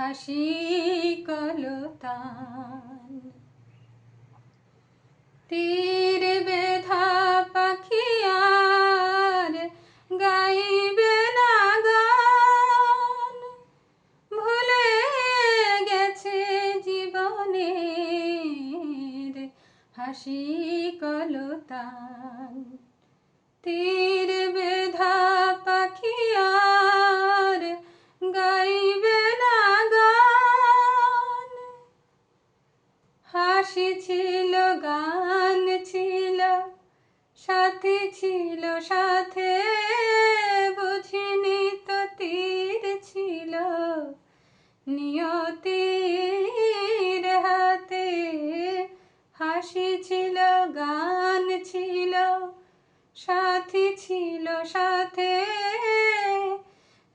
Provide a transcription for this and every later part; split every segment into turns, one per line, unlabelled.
হাসি কলতান। তীর বেধা পাখি আর গাইবে না গান। ভুলে গেছে জীবনের হাসি কলতান। তীর বেধা পাখি হাসি ছিল, গান ছিল, সাথী ছিল, সাথে বুঝিনি তো তীর ছিল। নিয়তির হাতে হাসি ছিল, গান ছিল, সাথী ছিল, সাথে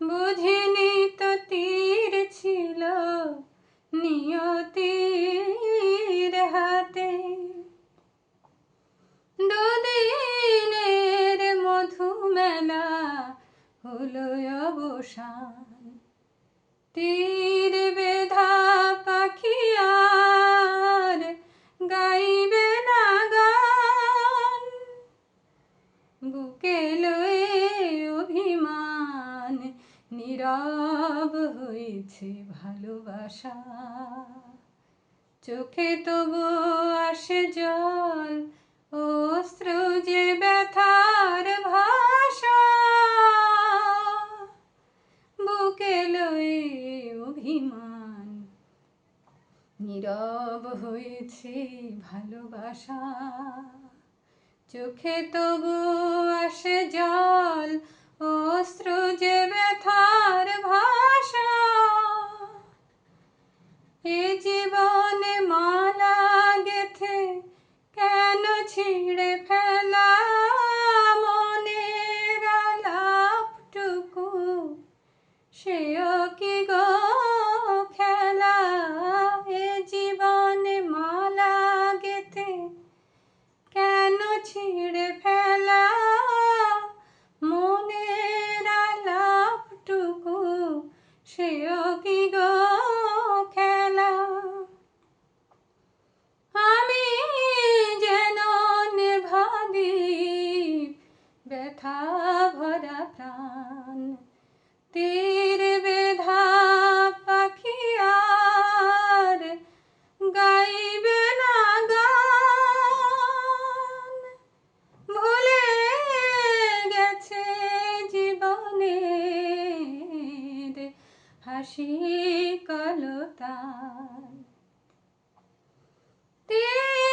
বুঝিনি তো তীর ছিল। নিয়তির অবসান। তীর বেধা পাখি আর গাইবে না গান। বুকে লয়ে অভিমান, নীরব হয়েছে ভালোবাসা। চোখে তবু আসে জল, অস্ত্র যে নীরব হয়েছে ভালোবাসা। চোখে তবু আসে জল অস্ত্র ব্যথা ভরা প্রাণ। তীর বেধা পাখি আর গাইবে না গান। ভুলে গেছে জীবনের হাসি কলতান। তীর